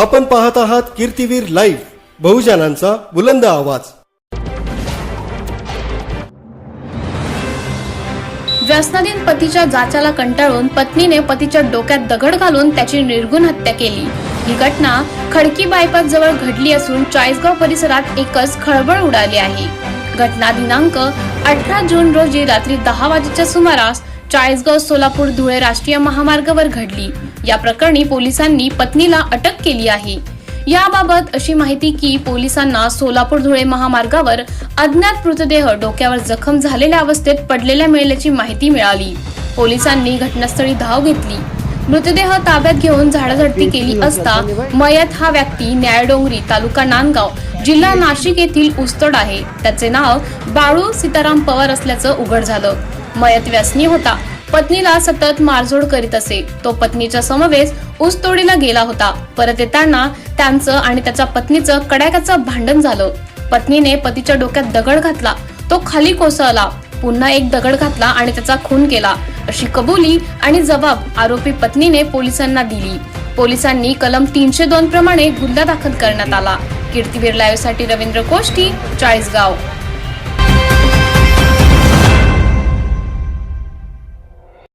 आपण पाहत आहात कीर्तीवीर लाईव्ह बहुजनांचा बुलंद आवाज. व्यसनाधीन पतीच्या जाचाला कंटाळून पत्नीने पतीच्या डोक्यात दगड घालून त्याची निर्गुण हत्या केली. ही घटना खडकी बायपास जवळ घडली असून चाळीसगाव परिसरात एकच खळबळ उडाली आहे. घटना दिनांक अठरा जून रोजी रात्री दहा वाजेच्या सुमारास चाळीसगाव सोलापूर धुळे राष्ट्रीय महामार्गावर घडली. या प्रकरणी पोलिसांनी पत्नीला अटक केली आहे. याबाबत अशी माहिती की पोलिसांना सोलापूर धुळे महामार्गावर अज्ञात मृतदेह डोक्यावर जखम झालेल्या अवस्थेत पडलेल्या मिळाल्याची माहिती मिळाली. पोलिसांनी घटनास्थळी धाव घेतली. मृतदेह ताब्यात घेऊन झाडाझडती केली असता मयत हा व्यक्ती न्यायडोंगरी तालुका नांदगाव जिल्हा नाशिक येथील उस्तड आहे. त्याचे नाव बाळू सीताराम पवार असल्याचं उघड झालं. मयत व्यसनी होता. पत्नीला सतत मारझोड करीत असे. तो पत्नीच्या समवेत ऊसतोडीला गेला होता. परत येताना त्यांचं आणि त्याच्या पत्नीचं कडाक्याचं भांडण झालं. पत्नीने पतीच्या डोक्यात दगड घातला. तो खाली कोसळला. पुन्हा एक दगड घातला आणि त्याचा खून केला. अशी कबुली आणि जबाब आरोपी पत्नीने पोलिसांना दिली. पोलिसांनी कलम तीनशे दोन प्रमाणे गुन्हा दाखल करण्यात आला. कीर्तीवीर लाईव्हसाठी रवींद्र कोष्टी चाळीसगाव.